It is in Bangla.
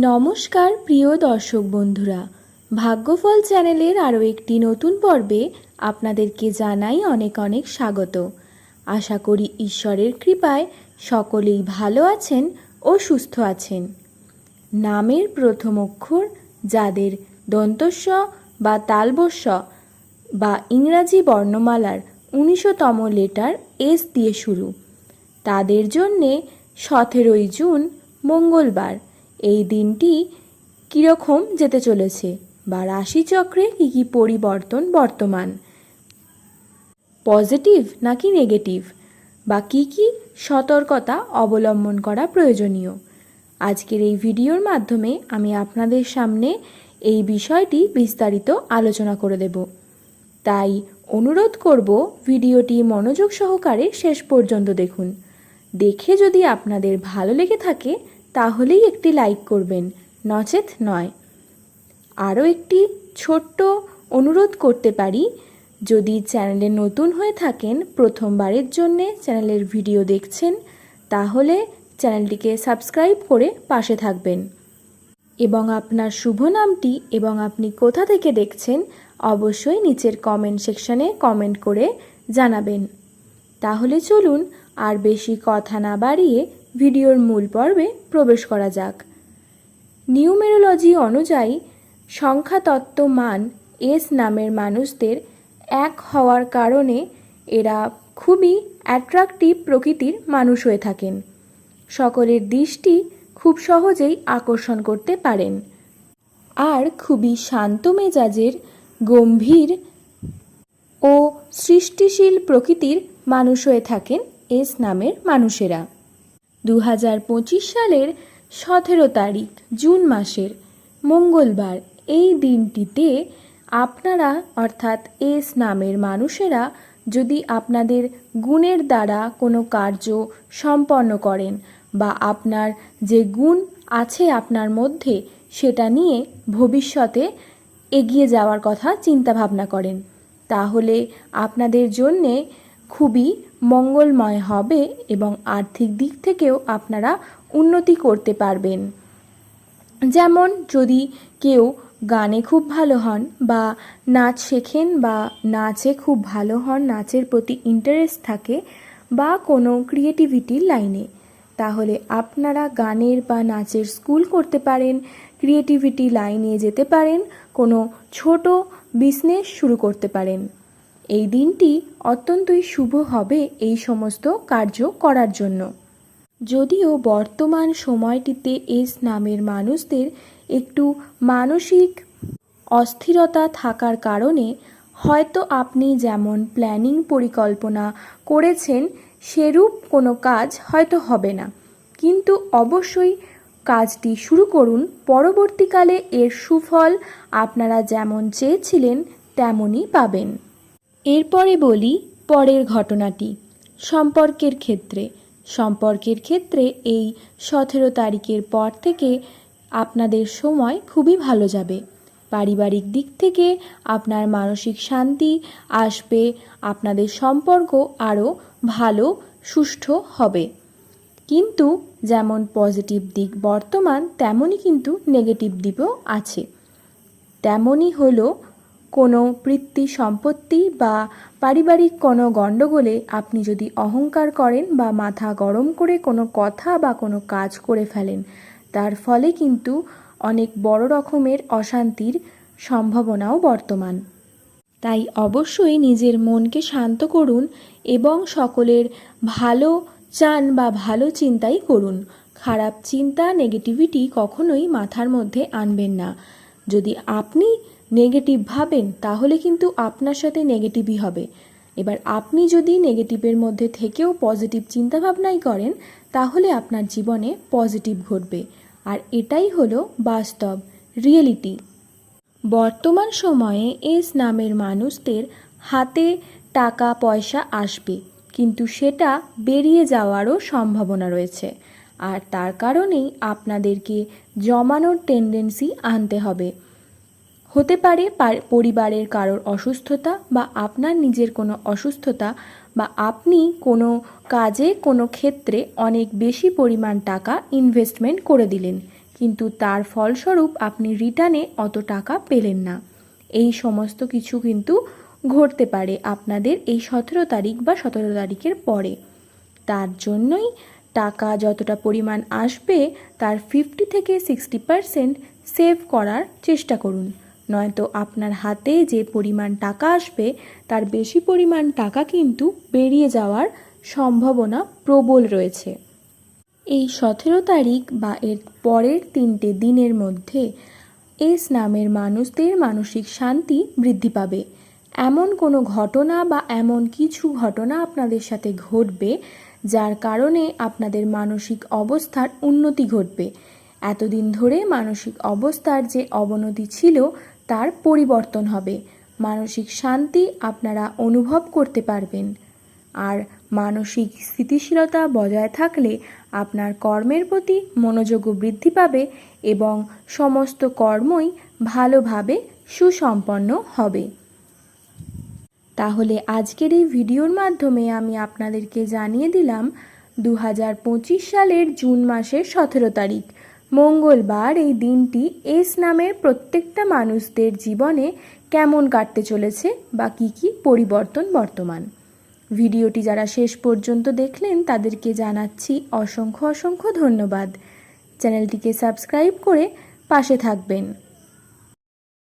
নমস্কার, প্রিয় দর্শক বন্ধুরা। ভাগ্যফল চ্যানেলের আরও একটি নতুন পর্বে আপনাদেরকে জানাই অনেক অনেক স্বাগত। আশা করি ঈশ্বরের কৃপায় সকলেই ভালো আছেন ও সুস্থ আছেন। নামের প্রথম অক্ষর যাদের দন্তস্ব বা তালবস্য বা ইংরাজি বর্ণমালার উনিশতম লেটার এস দিয়ে শুরু। তাদের জন্যে সতেরোই জুন মঙ্গলবার। এই দিনটি কীরকম যেতে চলেছে বা রাশিচক্রে কী কী পরিবর্তন বর্তমান? পজিটিভ নাকি নেগেটিভ? বা কী কী সতর্কতা অবলম্বন করা প্রয়োজনীয়? আজকের এই ভিডিওর মাধ্যমে আমি আপনাদের সামনে এই বিষয়টি বিস্তারিত আলোচনা করে দেব। তাই অনুরোধ করব ভিডিওটি মনোযোগ সহকারে শেষ পর্যন্ত দেখুন। দেখে যদি আপনাদের ভালো লেগে থাকে তাহলেই একটি লাইক করবেন। নচেত নয়। আরও একটি ছোট্ট অনুরোধ করতে পারি, যদি চ্যানেলে নতুন হয়ে থাকেন, প্রথমবারের জন্যে চ্যানেলের ভিডিও দেখছেন, তাহলে চ্যানেলটিকে সাবস্ক্রাইব করে পাশে থাকবেন। এবং আপনার শুভ নামটি এবং আপনি কোথা থেকে দেখছেন, অবশ্যই নিচের কমেন্ট সেকশানে কমেন্ট করে জানাবেন। তাহলে চলুন আর বেশি কথা না বাড়িয়ে ভিডিওর মূল পর্বে প্রবেশ করা যাক। নিউমেরোলজি অনুযায়ী, সংখ্যাতত্ত্ব মান এস নামের মানুষদের এক হওয়ার কারণে এরা খুবই অ্যাট্রাকটিভ প্রকৃতির মানুষ হয়ে থাকেন। সকলের দৃষ্টি খুব সহজেই আকর্ষণ করতে পারেন। আর খুবই শান্ত মেজাজের, গম্ভীর ও সৃষ্টিশীল প্রকৃতির মানুষ হয়ে থাকেন এস নামের মানুষেরা। দু হাজার পঁচিশ সালের সতেরো তারিখ, জুন মাসের মঙ্গলবার। এই দিনটিতে আপনারা, অর্থাৎ এস নামের মানুষেরা, যদি আপনাদের গুণের দ্বারা কোনো কার্য সম্পন্ন করেন বা আপনার যে গুণ আছে আপনার মধ্যে, সেটা নিয়ে ভবিষ্যতে এগিয়ে যাওয়ার কথা চিন্তা ভাবনা করেন, তাহলে আপনাদের জন্যে খুবই মঙ্গলময় হবে এবং আর্থিক দিক থেকেও আপনারা উন্নতি করতে পারবেন। যেমন, যদি কেউ গানে খুব ভালো হন বা নাচ শেখেন বা নাচে খুব ভালো হন, নাচের প্রতি ইন্টারেস্ট থাকে বা কোনো ক্রিয়েটিভিটির লাইনে, তাহলে আপনারা গানের বা নাচের স্কুল করতে পারেন ক্রিয়েটিভিটি লাইনে যেতে পারেন, কোনো ছোট বিজনেস শুরু করতে পারেন। এই দিনটি অত্যন্তই শুভ হবে এই সমস্ত কার্য করার জন্য। যদিও বর্তমান সময়টিতে এস নামের মানুষদের একটু মানসিক অস্থিরতা থাকার কারণে হয়তো আপনি যেমন প্ল্যানিং পরিকল্পনা করেছেন, সেরূপ কোনো কাজ হয়তো হবে না। কিন্তু অবশ্যই কাজটি শুরু করুন। পরবর্তীকালে এর সুফল আপনারা যেমন চেয়েছিলেন, তেমনই পাবেন। এরপরে বলি পরের ঘটনাটি। সম্পর্কের ক্ষেত্রে। সম্পর্কের ক্ষেত্রে এই সতেরো তারিখের পর থেকে আপনাদের সময় খুবই ভালো যাবে। পারিবারিক দিক থেকে আপনার মানসিক শান্তি আসবে, আপনাদের সম্পর্ক আরও ভালো, সুষ্ঠু হবে। কিন্তু যেমন পজিটিভ দিক বর্তমান, তেমনই কিন্তু নেগেটিভ দিকও আছে। তেমনই হলো কোনো বৃত্তি সম্পত্তি বা পারিবারিক কোনো গণ্ডগোলে আপনি যদি অহংকার করেন বা মাথা গরম করে কোনো কথা বা কোনো কাজ করে ফেলেন, তার ফলে কিন্তু অনেক বড় রকমের অশান্তির সম্ভাবনাও বর্তমান। তাই অবশ্যই নিজের মনকে শান্ত করুন এবং সকলের ভালো চান বা ভালো চিন্তাই করুন। খারাপ চিন্তা নেগেটিভিটি কখনোই মাথার মধ্যে আনবেন না। যদি আপনি নেগেটিভ ভাবেন, তাহলে কিন্তু আপনার সাথে নেগেটিভই হবে। এবার আপনি যদি নেগেটিভের মধ্যে থেকেও পজিটিভ চিন্তাভাবনাই করেন, তাহলে আপনার জীবনে পজিটিভ ঘটবে। আর এটাই হলো বাস্তব রিয়েলিটি বর্তমান সময়ে এস নামের মানুষদের হাতে টাকা পয়সা আসবে, কিন্তু সেটা বেরিয়ে যাওয়ারও সম্ভাবনা রয়েছে। আর তার কারণেই আপনাদেরকে জমানোর টেন্ডেন্সি আনতে হবে। হতে পারে পরিবারের কারোর অসুস্থতা বা আপনার নিজের কোনো অসুস্থতা বা আপনি কোনো কাজে, কোনো ক্ষেত্রে অনেক বেশি পরিমাণ টাকা ইনভেস্টমেন্ট করে দিলেন। কিন্তু তার ফলস্বরূপ আপনি রিটার্নে অত টাকা পেলেন না। এই সমস্ত কিছু কিন্তু ঘটতে পারে আপনাদের এই সতেরো তারিখ বা সতেরো তারিখের পরে। তার জন্যই টাকা যতটা পরিমাণ আসবে তার ফিফটি থেকে সিক্সটি পারসেন্ট সেভ করার চেষ্টা করুন। নয়তো আপনার হাতে যে পরিমাণ টাকা আসবে, তার বেশি পরিমাণ টাকা কিন্তু বেরিয়ে যাওয়ার সম্ভাবনা প্রবল রয়েছে। এই সতেরো তারিখ বা এর পরের তিনটে দিনের মধ্যে এস নামের মানুষদের মানসিক শান্তি বৃদ্ধি পাবে। এমন কোনো ঘটনা বা এমন কিছু ঘটনা আপনাদের সাথে ঘটবে যার কারণে আপনাদের মানসিক অবস্থার উন্নতি ঘটবে। এতদিন ধরে মানসিক অবস্থার যে অবনতি ছিল, তার পরিবর্তন হবে। মানসিক শান্তি আপনারা অনুভব করতে পারবেন। আর মানসিক স্থিতিশীলতা বজায় থাকলে আপনার কর্মের প্রতি মনোযোগও বৃদ্ধি পাবে এবং সমস্ত কর্মই ভালোভাবে সুসম্পন্ন হবে। তাহলে আজকের এই ভিডিওর মাধ্যমে আমি আপনাদেরকে জানিয়ে দিলাম দু হাজার পঁচিশ সালের জুন মাসের সতেরো তারিখ। মঙ্গলবার এই দিনটি এস নামের প্রত্যেকটা মানুষদের জীবনে কেমন কাটতে চলেছে বা কী কী পরিবর্তন বর্তমান। ভিডিওটি যারা শেষ পর্যন্ত দেখলেন তাদেরকে জানাচ্ছি অসংখ্য অসংখ্য ধন্যবাদ। চ্যানেলটিকে সাবস্ক্রাইব করে পাশে থাকবেন।